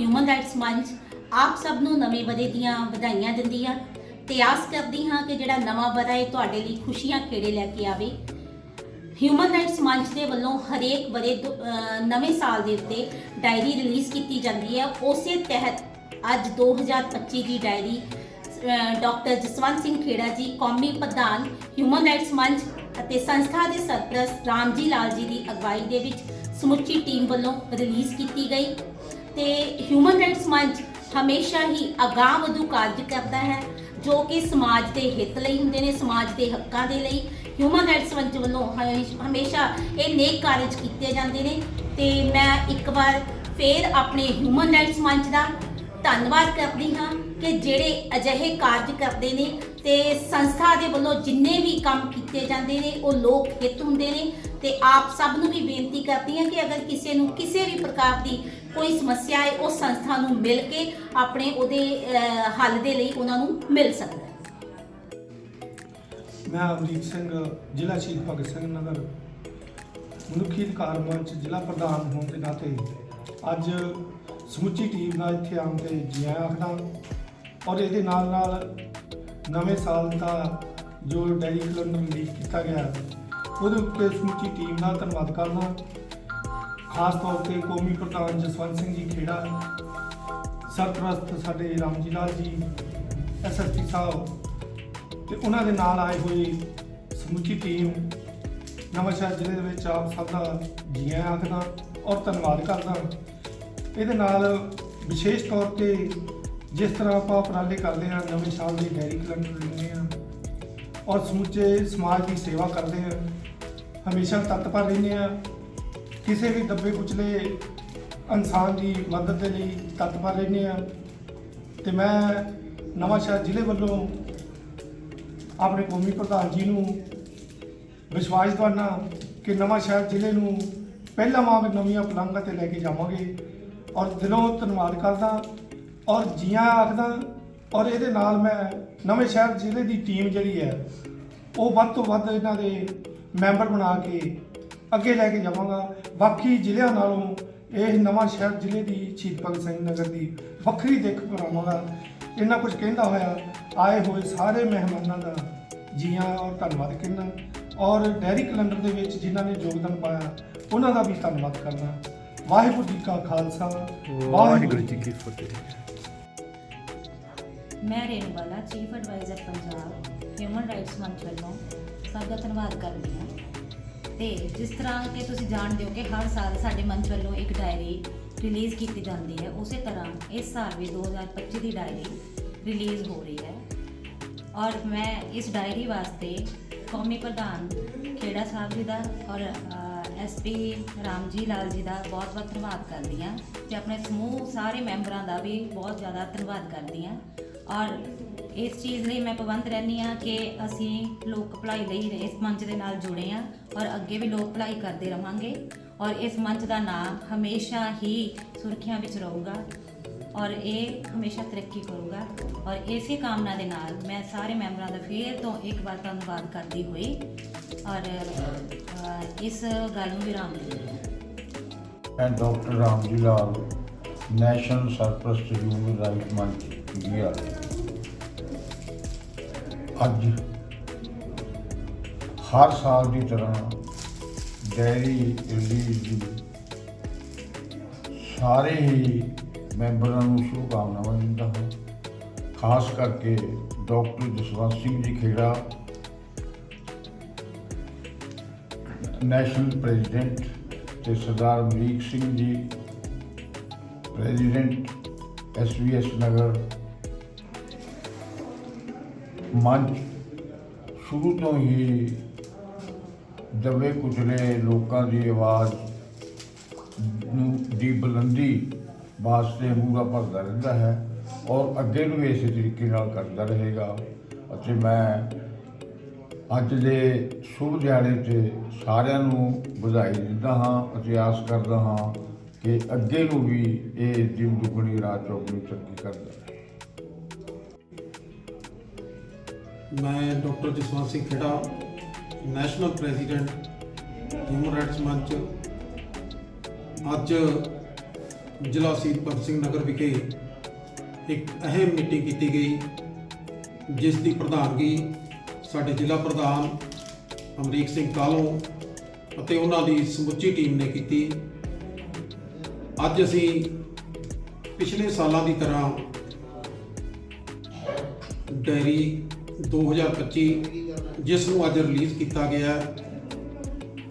Human rights ਮੰਚ ਆਪ ਸਭ ਨੂੰ ਨਵੇਂ ਵਰੇ ਦੀਆਂ ਵਧਾਈਆਂ ਦਿੰਦੀ ਹਾਂ ਤੇ ਆਸ ਕਰਦੀ ਹਾਂ ਕਿ ਜਿਹੜਾ ਨਵਾਂ ਵਰਾ ਹੈ ਤੁਹਾਡੇ ਲਈ ਖੁਸ਼ੀਆਂ ਖੇੜੇ ਲੈ ਕੇ ਆਵੇ। ਹਿਊਮਨ ਰਾਈਟਸ ਮੰਚ ਦੇ ਵੱਲੋਂ ਹਰੇਕ ਵਰੇ ਦੋ- ਨਵੇਂ ਸਾਲ ਦੇ ਉੱਤੇ ਡਾਇਰੀ ਰਿਲੀਜ਼ ਕੀਤੀ ਜਾਂਦੀ ਹੈ। ਉਸੇ ਤਹਿਤ ਅੱਜ 2025 ਦੀ ਡਾਇਰੀ ਡਾਕਟਰ ਜਸਵੰਤ ਸਿੰਘ ਖੇੜਾ ਜੀ, ਕੌਮੀ ਪ੍ਰਧਾਨ ਹਿਊਮਨ ਰਾਈਟਸ ਮੰਚ ਅਤੇ ਸੰਸਥਾ ਦੇ ਸਰਪ੍ਰਸਤ ਰਾਮਜੀ ਲਾਲ ਜੀ ਦੀ ਅਗਵਾਈ ਦੇ ਵਿੱਚ ਸਮੁੱਚੀ ਟੀਮ ਵੱਲੋਂ ਰਿਲੀਜ਼ ਕੀਤੀ ਗਈ। ਤੇ ਹਿਊਮਨ ਰਾਈਟਸ ਮੰਚ ਹਮੇਸ਼ਾ ਹੀ ਅਗਾਂਹ ਵਧੂ ਕਾਰਜ ਕਰਦਾ ਹੈ, ਜੋ ਕਿ ਸਮਾਜ ਦੇ ਹਿੱਤ ਲਈ ਹੁੰਦੇ ਨੇ, ਸਮਾਜ ਦੇ ਹੱਕਾਂ ਦੇ ਲਈ। ਹਿਊਮਨ ਰਾਈਟਸ ਮੰਚ ਵੱਲੋਂ ਹਮੇਸ਼- ਹਮੇਸ਼ਾ ਇਹ ਨੇਕ ਕਾਰਜ ਕੀਤੇ ਜਾਂਦੇ ਨੇ ਤੇ ਮੈਂ ਇੱਕ ਵਾਰ ਫੇਰ ਆਪਣੇ ਹਿਊਮਨ ਰਾਈਟਸ ਮੰਚ ਦਾ ਧੰਨਵਾਦ ਕਰਦੀ ਹਾਂ ਕਿ ਜਿਹੜੇ ਅਜਿਹੇ ਕਾਰਜ ਕਰਦੇ ਨੇ ਤੇ ਸੰਸਥਾ ਦੇ ਵੱਲੋਂ ਜਿੰਨੇ ਵੀ ਕੰਮ ਕੀਤੇ ਜਾਂਦੇ ਨੇ, ਉਹ ਲੋਕ ਹਿੱਤ ਹੁੰਦੇ ਨੇ ਤੇ ਆਪ ਸਭ ਨੂੰ ਵੀ ਬੇਨਤੀ ਕਰਦੀ ਹਾਂ ਕਿ ਅਗਰ ਕਿਸੇ ਨੂੰ ਕਿਸੇ ਵੀ ਪ੍ਰਕਾਰ ਦੀ ਕੋਈ ਸਮੱਸਿਆ ਹੈ ਉਹ ਸੰਸਥਾ ਨੂੰ ਮਿਲ ਕੇ ਆਪਣੇ ਉਹਦੇ ਹੱਲ ਦੇ ਲਈ ਉਹਨਾਂ ਨੂੰ ਮਿਲ ਸਕਦਾ ਮੈਂ ਅਮਰੀਕ ਸਿੰਘ, ਜ਼ਿਲ੍ਹਾ ਸ਼ਹੀਦ ਭਗਤ ਸਿੰਘ ਨਗਰ, ਮਨੁੱਖੀ ਅਧਿਕਾਰ ਮੰਚ ਜ਼ਿਲ੍ਹਾ ਪ੍ਰਧਾਨ ਹੋਣ ਦੇ ਨਾਤੇ ਅੱਜ ਸਮੁੱਚੀ ਟੀਮ ਨਾਲ ਇੱਥੇ ਆਉਣ ਤੇ ਜੀ ਆਇਆਂ ਆਖਦਾ ਔਰ ਇਹਦੇ ਨਾਲ ਨਾਲ ਨਵੇਂ ਸਾਲ ਦਾ ਜੋ ਡੈਰੀ ਕੈਲੰਡਰ ਰਿਲੀਜ਼ ਕੀਤਾ ਗਿਆ, ਉਹਦੇ ਉੱਤੇ ਸਮੁੱਚੀ ਟੀਮ ਦਾ ਧੰਨਵਾਦ ਕਰਦਾ ਖਾਸ ਤੌਰ ਤੇ ਕੌਮੀ ਪ੍ਰਧਾਨ ਜਸਵੰਤ ਸਿੰਘ ਜੀ ਖੇੜਾ, ਸਰਪ੍ਰਸਤ ਸਾਡੇ ਰਾਮਜੀ ਲਾਲ ਜੀ ਐਸਐਸਪੀ ਸਾਹਿਬ ਤੇ ਉਹਨਾਂ ਦੇ ਨਾਲ ਆਏ ਹੋਏ ਸਮੁੱਚੀ ਟੀਮ, ਨਵਾਂਸ਼ਹਿਰ ਜ਼ਿਲ੍ਹੇ ਦੇ ਵਿੱਚ ਆਪ ਸਭ ਦਾ ਜੀ ਆਇਆਂ ਆਖਦਾ ਔਰ ਧੰਨਵਾਦ ਕਰਦਾ ਇਹਦੇ ਨਾਲ ਵਿਸ਼ੇਸ਼ ਤੌਰ ਤੇ ਜਿਸ ਤਰ੍ਹਾਂ ਆਪਾਂ ਉਪਰਾਲੇ ਕਰਦੇ ਹਾਂ, ਨਵੇਂ ਸਾਲ ਦੀ ਡੈਰੀ ਕੈਲੰਡਰ ਲੈਂਦੇ ਹਾਂ ਔਰ ਸਮੁੱਚੇ ਸਮਾਜ ਦੀ ਸੇਵਾ ਕਰਦੇ ਹਾਂ, ਹਮੇਸ਼ਾ ਤਤਪਰ ਰਹਿੰਦੇ ਹਾਂ, ਕਿਸੇ ਵੀ ਦੱਬੇ ਕੁਚਲੇ ਇਨਸਾਨ ਦੀ ਮਦਦ ਦੇ ਲਈ ਤਤਪਰ ਰਹਿੰਦੇ ਹਾਂ ਤੇ ਮੈਂ ਨਵਾਂਸ਼ਹਿਰ ਜ਼ਿਲ੍ਹੇ ਵੱਲੋਂ ਆਪਣੇ ਕੌਮੀ ਪ੍ਰਧਾਨ ਜੀ ਨੂੰ ਵਿਸ਼ਵਾਸ ਦਿਵਾਨਾ ਕਿ ਨਵਾਂ ਸ਼ਹਿਰ ਜ਼ਿਲ੍ਹੇ ਨੂੰ ਪਹਿਲਾ ਵਾਂਗ ਨਵੀਆਂ ਪਲੰਘਾਂ ਤੇ ਲੈ ਕੇ ਜਾਵਾਂਗੇ। ਔਰ ਦਿਲੋਂ ਧੰਨਵਾਦ ਕਰਦਾ ਔਰ ਜੀਆਂ ਆਖਦਾ ਔਰ ਇਹਦੇ ਨਾਲ ਮੈਂ ਨਵੇਂ ਸ਼ਹਿਰ ਜ਼ਿਲ੍ਹੇ ਦੀ ਟੀਮ ਜਿਹੜੀ ਹੈ, ਉਹ ਵੱਧ ਤੋਂ ਵੱਧ ਇਹਨਾਂ ਦੇ ਮੈਂਬਰ ਬਣਾ ਕੇ ਅੱਗੇ ਲੈ ਕੇ ਜਾਵਾਂਗਾ। ਬਾਕੀ ਜ਼ਿਲ੍ਹਿਆਂ ਨਾਲੋਂ ਇਹ ਨਵਾਂ ਸ਼ਹਿਰ ਜ਼ਿਲ੍ਹੇ ਦੀ ਸ਼ਹੀਦ ਭਗਤ ਸਿੰਘ ਨਗਰ ਦੀ ਵੱਖਰੀ ਦਿੱਖ ਬਣਾਵਾਂਗਾ ਇੰਨਾ ਕੁਝ ਕਹਿੰਦਾ ਹੋਇਆ, ਆਏ ਹੋਏ ਸਾਰੇ ਮਹਿਮਾਨਾਂ ਦਾ ਜੀਆਂ ਔਰ ਧੰਨਵਾਦ ਕਹਿੰਦਾ ਔਰ ਡੈਰੀ ਕੈਲੰਡਰ ਦੇ ਵਿੱਚ ਜਿਨ੍ਹਾਂ ਨੇ ਯੋਗਦਾਨ ਪਾਇਆ, ਉਹਨਾਂ ਦਾ ਵੀ ਧੰਨਵਾਦ ਕਰਨਾ। ਵਾਹਿਗੁਰੂ ਜੀ ਕਾ ਖਾਲਸਾ, ਵਾਹਿਗੁਰੂ ਜੀ ਕੀ ਫਤਿਹ। ਮੈਂ Renu Bala chief adviser Punjab human rights Manch ਵੱਲੋਂ ਸਭ ਦਾ ਧੰਨਵਾਦ ਕਰਦੀ ਹਾਂ। ਤੇ ਜਿਸ ਤਰ੍ਹਾਂ ਕਿ ਤੁਸੀਂ ਜਾਣਦੇ ਹੋ ਕਿ ਹਰ ਸਾਲ ਸਾਡੇ ਮੰਚ ਵੱਲੋਂ ਇੱਕ ਡਾਇਰੀ ਰਿਲੀਜ਼ ਕੀਤੀ ਜਾਂਦੀ ਹੈ, ਉਸੇ ਤਰ੍ਹਾਂ ਇਸ ਸਾਲ ਵੀ 2025 ਦੀ ਡਾਇਰੀ ਰਿਲੀਜ਼ ਹੋ ਰਹੀ ਹੈ। ਔਰ ਮੈਂ ਇਸ ਡਾਇਰੀ ਵਾਸਤੇ ਕੌਮੀ ਪ੍ਰਧਾਨ ਖੇੜਾ ਸਾਹਿਬ ਜੀ ਦਾ ਔਰ ਐਸਪੀ ਰਾਮਜੀ ਲਾਲ ਜੀ ਦਾ ਬਹੁਤ ਬਹੁਤ ਧੰਨਵਾਦ ਕਰਦੀ ਹਾਂ ਤੇ ਆਪਣੇ ਸਮੂਹ ਸਾਰੇ ਮੈਂਬਰਾਂ ਦਾ ਵੀ ਬਹੁਤ ਜ਼ਿਆਦਾ ਧੰਨਵਾਦ ਕਰਦੀ ਹਾਂ। ਔਰ ਇਸ ਚੀਜ਼ ਲਈ ਮੈਂ ਪਾਬੰਦ ਰਹਿੰਦੀ ਹਾਂ ਕਿ ਅਸੀਂ ਲੋਕ ਭਲਾਈ ਲਈ ਇਸ ਮੰਚ ਦੇ ਨਾਲ ਜੁੜੇ ਹਾਂ ਔਰ ਅੱਗੇ ਵੀ ਲੋਕ ਭਲਾਈ ਕਰਦੇ ਰਵਾਂਗੇ ਔਰ ਇਸ ਮੰਚ ਦਾ ਨਾਮ ਹਮੇਸ਼ਾ ਹੀ ਸੁਰਖੀਆਂ ਵਿੱਚ ਰਹੂਗਾ ਔਰ ਇਹ ਹਮੇਸ਼ਾ ਤਰੱਕੀ ਕਰੂਗਾ ਔਰ ਇਸੇ ਕਾਮਨਾ ਦੇ ਨਾਲ ਮੈਂ ਸਾਰੇ ਮੈਂਬਰਾਂ ਦਾ ਫੇਰ ਤੋਂ ਇੱਕ ਵਾਰ ਧੰਨਵਾਦ ਕਰਦੀ ਹੋਈ ਔਰ ਅ, ਇਸ ਗੱਲ ਨੂੰ ਵਿਰਾਮ ਦਿੰਦੀ ਹਾਂ ਮੈਂ ਡਾਕਟਰ ਰਾਮਜੀ ਲਾਲ ਨੈਸ਼ਨਲ ਸਰਪ੍ਰਸਤ ਹਿਊਮਨ ਰਾਈਟ ਮੰਚ ਇੰਡੀਆ ਅੱਜ ਹਰ ਸਾਲ ਦੀ ਤਰ੍ਹਾਂ ਡੈਰੀ ਰਿਲੀਜ਼ ਦੀ ਸਾਰੇ ਹੀ ਮੈਂਬਰਾਂ ਨੂੰ ਸ਼ੁਭਕਾਮਨਾਵਾਂ ਦਿੰਦਾ ਹਾਂ। ਖਾਸ ਕਰਕੇ ਡਾਕਟਰ ਜਸਵੰਤ ਸਿੰਘ ਜੀ ਖੇੜਾ ਨੈਸ਼ਨਲ ਪ੍ਰੈਜ਼ੀਡੈਂਟ ਤੇ ਸਰਦਾਰ ਮਰੀਕ ਸਿੰਘ ਜੀ ਪ੍ਰੈਜ਼ੀਡੈਂਟ ਐਸਵੀਐਸ ਨਗਰ ਮੰਚ ਸ਼ੁਰੂ ਤੋਂ ਹੀ ਦਬੇ ਕੁਚਲੇ ਲੋਕਾਂ ਦੀ ਆਵਾਜ਼ ਨੂੰ ਦੀ ਬੁਲੰਦੀ ਵਾਸਤੇ ਮੂਰਾ ਭਰਦਾ ਰਹਿੰਦਾ ਹੈ ਔਰ ਅੱਗੇ ਨੂੰ ਵੀ ਇਸੇ ਤਰੀਕੇ ਨਾਲ ਕਰਦਾ ਰਹੇਗਾ। ਅਤੇ ਮੈਂ ਅੱਜ ਦੇ ਸ਼ੁਭ ਦਿਹਾੜੇ ਤੇ ਸਾਰਿਆਂ ਨੂੰ ਵਧਾਈ ਦਿੰਦਾ ਹਾਂ ਅਤੇ ਆਸ ਕਰਦਾ ਹਾਂ ਕਿ ਅੱਗੇ ਨੂੰ ਵੀ ਇਹ ਜਿਮ ਦੁਗਣੀ ਰਾਤ ਚੌਗੁਣੀ ਤਰੱਕੀ ਕਰਦਾ ਰਹੇ। ਮੈਂ doctor Jaswant Singh Khera, national president human rights Manch ਅੱਜ ਜ਼ਿਲ੍ਹਾ ਸ਼ਹੀਦ ਭਗਤ ਸਿੰਘ ਨਗਰ ਵਿਖੇ ਇੱਕ ਅਹਿਮ ਮੀਟਿੰਗ ਕੀਤੀ ਗਈ, ਜਿਸ ਦੀ ਪ੍ਰਧਾਨਗੀ ਸਾਡੇ ਜ਼ਿਲ੍ਹਾ ਪ੍ਰਧਾਨ ਅਮਰੀਕ ਸਿੰਘ ਕਾਲੋਂ ਅਤੇ ਉਹਨਾਂ ਦੀ ਸਮੁੱਚੀ ਟੀਮ ਨੇ ਕੀਤੀ। ਅੱਜ ਅਸੀਂ ਪਿਛਲੇ ਸਾਲਾਂ ਦੀ ਤਰ੍ਹਾਂ ਡਾਇਰੀ 2025 ਜਿਸ ਨੂੰ ਅੱਜ ਰਿਲੀਜ਼ ਕੀਤਾ ਗਿਆ,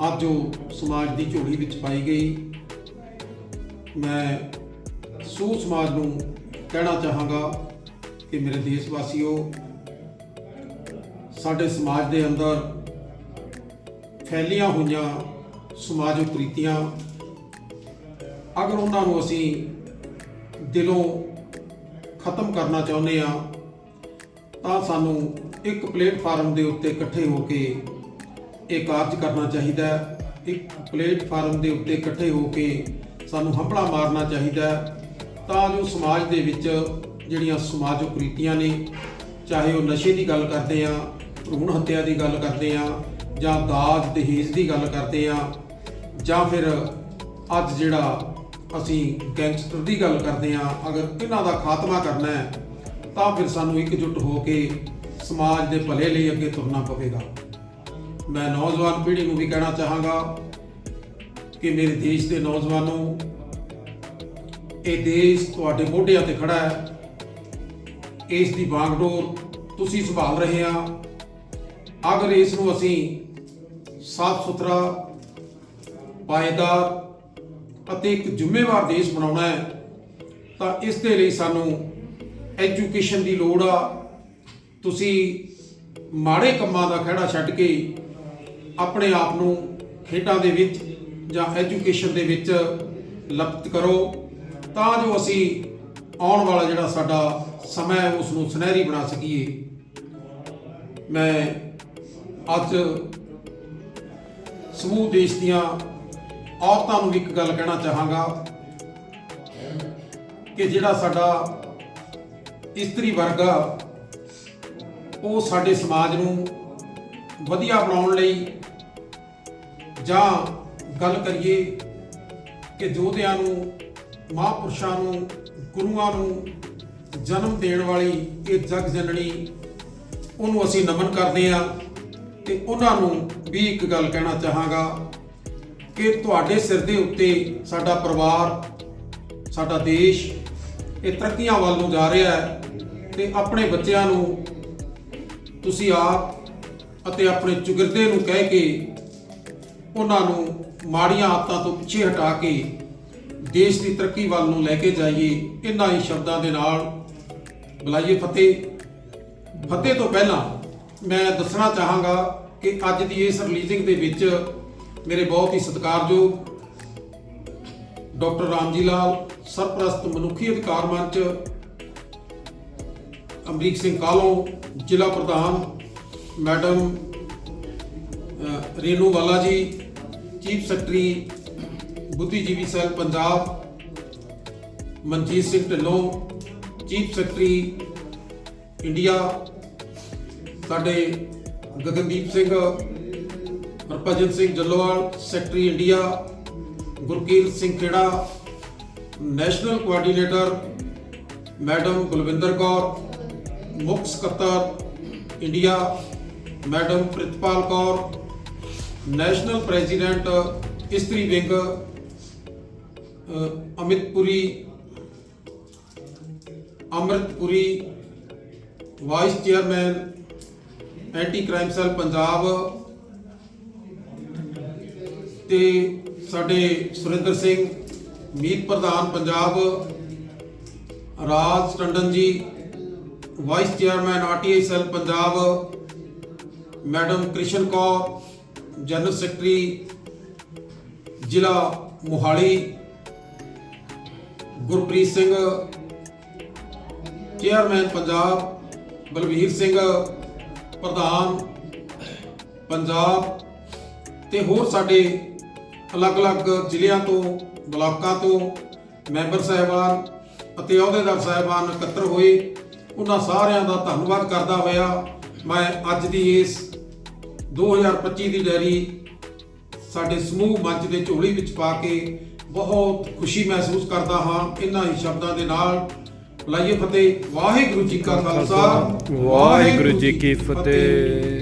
ਅੱਜ ਉਹ ਸਮਾਜ ਦੀ ਝੋਲੀ ਵਿੱਚ ਪਾਈ ਗਈ। ਮੈਂ ਸੂ ਸਮਾਜ ਨੂੰ ਕਹਿਣਾ ਚਾਹਾਂਗਾ ਕਿ ਮੇਰੇ ਦੇਸ਼ ਵਾਸੀਓ ਸਾਡੇ ਸਮਾਜ ਦੇ ਅੰਦਰ ਫੈਲੀਆਂ ਹੋਈਆਂ ਸਮਾਜਿਕ ਕੁਰੀਤੀਆਂ ਅਗਰ ਉਹਨਾਂ ਨੂੰ ਅਸੀਂ ਦਿਲੋਂ ਖਤਮ ਕਰਨਾ ਚਾਹੁੰਦੇ ਆ ਤਾਂ ਸਾਨੂੰ ਇੱਕ ਪਲੇਟਫਾਰਮ ਦੇ ਉੱਤੇ ਇਕੱਠੇ ਹੋ ਕੇ ਇਹ ਕਾਰਜ ਕਰਨਾ ਚਾਹੀਦਾ ਇੱਕ ਪਲੇਟਫਾਰਮ ਦੇ ਉੱਤੇ ਇਕੱਠੇ ਹੋ ਕੇ ਸਾਨੂੰ ਹੰਪੜਾ ਮਾਰਨਾ ਚਾਹੀਦਾ ਤਾਂ ਜੋ ਸਮਾਜ ਦੇ ਵਿੱਚ ਜਿਹੜੀਆਂ ਸਮਾਜਿਕ ਕੁਰੀਤੀਆਂ ਨੇ, ਚਾਹੇ ਉਹ ਨਸ਼ੇ ਦੀ ਗੱਲ ਕਰਦੇ ਆ ਭਰੂਣ ਹੱਤਿਆ ਦੀ ਗੱਲ ਕਰਦੇ ਆ ਜਾਂ ਦਾਜ, ਦਹੇਜ ਦੀ ਗੱਲ ਕਰਦੇ ਆ ਜਾਂ ਫਿਰ ਅੱਜ ਜਿਹੜਾ ਅਸੀਂ ਗੈਂਗਸਟਰ ਦੀ ਗੱਲ ਕਰਦੇ ਆ ਅਗਰ ਇਹਨਾਂ ਦਾ ਖਾਤਮਾ ਕਰਨਾ ਹੈ, ਤਾਂ ਫਿਰ ਸਾਨੂੰ ਇਕਜੁੱਟ ਹੋ ਕੇ ਸਮਾਜ ਦੇ ਭਲੇ ਲਈ ਅੱਗੇ ਤੁਰਨਾ ਪਵੇਗਾ। ਮੈਂ ਨੌਜਵਾਨ ਪੀੜ੍ਹੀ ਨੂੰ ਵੀ ਕਹਿਣਾ ਚਾਹਾਂਗਾ ਕਿ ਮੇਰੇ ਦੇਸ਼ ਦੇ ਨੌਜਵਾਨੋ, ਇਹ ਦੇਸ਼ ਤੁਹਾਡੇ ਮੋਢਿਆਂ ਤੇ ਖੜਾ ਹੈ। ਇਸ ਦੀ ਬਾਗਡੋਰ ਤੁਸੀਂ ਸੰਭਾਲ ਰਹੇ ਆ ਅਗਰ ਇਸ ਨੂੰ ਅਸੀਂ ਸਾਫ਼ ਸੁਥਰਾ, ਪਾਏਦਾਰ ਅਤੇ ਇੱਕ ਜ਼ਿੰਮੇਵਾਰ ਦੇਸ਼ ਬਣਾਉਣਾ ਹੈ, ਤਾਂ ਇਸ ਦੇ ਲਈ ਸਾਨੂੰ ਐਜੂਕੇਸ਼ਨ ਦੀ ਲੋੜ ਆ। ਤੁਸੀਂ ਮਾੜੇ ਕੰਮਾਂ ਦਾ ਖਹਿੜਾ ਛੱਡ ਕੇ ਆਪਣੇ ਆਪ ਨੂੰ ਖੇਡਾਂ ਦੇ ਵਿੱਚ ਜਾਂ ਐਜੂਕੇਸ਼ਨ ਦੇ ਵਿੱਚ ਲਪਤ ਕਰੋ, ਤਾਂ ਜੋ ਅਸੀਂ ਆਉਣ ਵਾਲਾ ਜਿਹੜਾ ਸਾਡਾ ਸਮਾਂ ਹੈ ਉਸ ਨੂੰ ਸੁਨਹਿਰੀ ਬਣਾ ਸਕੀਏ। ਮੈਂ ਅੱਜ ਸਮੂਹ ਦੇਸ਼ ਦੀਆਂ ਔਰਤਾਂ ਨੂੰ ਵੀ ਇੱਕ ਗੱਲ ਕਹਿਣਾ ਚਾਹਾਂਗਾ ਕਿ ਜਿਹੜਾ ਸਾਡਾ ਇਸਤਰੀ ਵਰਗ ਆ, ਉਹ ਸਾਡੇ ਸਮਾਜ ਨੂੰ ਵਧੀਆ ਬਣਾਉਣ ਲਈ ਜਾਂ ਗੱਲ ਕਰੀਏ ਕਿ ਯੋਧਿਆਂ ਨੂੰ, ਮਹਾਂਪੁਰਸ਼ਾਂ ਨੂੰ, ਗੁਰੂਆਂ ਨੂੰ ਜਨਮ ਦੇਣ ਵਾਲੀ ਇਹ ਜਗ ਜਨਨੀ, ਉਹਨੂੰ ਅਸੀਂ ਨਮਨ ਕਰਦੇ ਆ ਤੇ ਉਹਨਾਂ ਨੂੰ ਵੀ ਇੱਕ ਗੱਲ ਕਹਿਣਾ ਚਾਹਾਂਗਾ ਕਿ ਤੁਹਾਡੇ ਸਿਰ ਦੇ ਉੱਤੇ ਸਾਡਾ ਪਰਿਵਾਰ, ਸਾਡਾ ਦੇਸ਼ ਇਹ ਤਰੱਕੀਆਂ ਵੱਲ ਨੂੰ ਜਾ ਰਿਹਾ ਹੈ ਤੇ ਆਪਣੇ ਬੱਚਿਆਂ ਨੂੰ ਤੁਸੀਂ ਆਪ ਅਤੇ ਆਪਣੇ ਚੁਗਿਰਦੇ ਨੂੰ ਕਹਿ ਕੇ ਉਹਨਾਂ ਨੂੰ ਮਾੜੀਆਂ ਆਦਤਾਂ ਤੋਂ ਪਿੱਛੇ ਹਟਾ ਕੇ ਦੇਸ਼ ਦੀ ਤਰੱਕੀ ਵੱਲ ਨੂੰ ਲੈ ਕੇ ਜਾਈਏ, ਇਹਨਾਂ ਹੀ ਸ਼ਬਦਾਂ ਦੇ ਨਾਲ ਬੁਲਾਈਏ ਫਤਿਹ। ਫਤਿਹ ਤੋਂ ਪਹਿਲਾਂ ਮੈਂ ਦੱਸਣਾ ਚਾਹਾਂਗਾ ਕਿ ਅੱਜ ਦੀ ਇਸ ਰਿਲੀਜ਼ਿੰਗ ਦੇ ਵਿੱਚ ਮੇਰੇ ਬਹੁਤ ਹੀ ਸਤਿਕਾਰਯੋਗ ਡਾਕਟਰ ਰਾਮਜੀ ਲਾਲ ਸਰਪ੍ਰਸਤ ਮਨੁੱਖੀ ਅਧਿਕਾਰ ਮੰਚ, ਅਮਰੀਕ ਸਿੰਘ ਕਾਲੋਂ ਜ਼ਿਲ੍ਹਾ ਪ੍ਰਧਾਨ madam Renu Bala ji, chief secretary ਬੁੱਧੀਜੀਵੀ cell Punjab, Manjit Singh Dhillon, chief secretary India ਸਾਡੇ Gagandeep Singh Harbhajan Singh Jallowal secretary India Gurkirat Singh Khera national coordinator madam Gulwinder Kaur ਮੁੱਖ ਸਕੱਤਰ India madam Pritpal Kaur national president ਇਸਤਰੀ wing ਅ, Amitpuri Amritpuri vice chairman anti crime cell Punjab ਤੇ ਸਾਡੇ ਸੁਰਿੰਦਰ ਸਿੰਘ, ਮੀਤ ਪ੍ਰਧਾਨ Punjab, Raj Tandon ji, vice chairman RTI cell Punjab, madam Krishan Kaur, general secretary, ਜ਼ਿਲ੍ਹਾ Mohali, Gurpreet Singh, chairman Punjab, Balvir Singh ਪ੍ਰਧਾਨ, ਪੰਜਾਬ ਤੇ ਹੋਰ ਸਾਡੇ ਅਲੱਗ-ਅਲੱਗ ਜ਼ਿਲ੍ਹਿਆਂ ਤੋਂ, ਬਲਾਕਾਂ ਤੋਂ ਮੈਂਬਰ ਸਾਹਿਬਾਨ ਅਤੇ ਅਹੁਦੇਦਾਰ ਸਾਹਿਬਾਨ ਇਕੱਤਰ ਹੋਏ, ਉਹਨਾਂ ਸਾਰਿਆਂ ਦਾ ਧੰਨਵਾਦ ਕਰਦਾ ਹੋਇਆ ਮੈਂ ਅੱਜ ਦੀ ਇਸ 2025 ਦੀ ਡੈਰੀ ਸਾਡੇ ਸਮੂਹ ਮੰਚ ਦੇ ਝੋਲੀ ਵਿੱਚ ਪਾ ਕੇ ਬਹੁਤ ਖੁਸ਼ੀ ਮਹਿਸੂਸ ਕਰਦਾ ਹਾਂ। ਇਹਨਾਂ ਹੀ ਸ਼ਬਦਾਂ ਦੇ ਨਾਲ ਲਾਈਏ ਫਤਿਹ। ਵਾਹਿਗੁਰੂ ਜੀ ਕਾ ਖਾਲਸਾ। ਵਾਹਿਗੁਰੂ ਜੀ ਕੀ ਫਤਿਹ।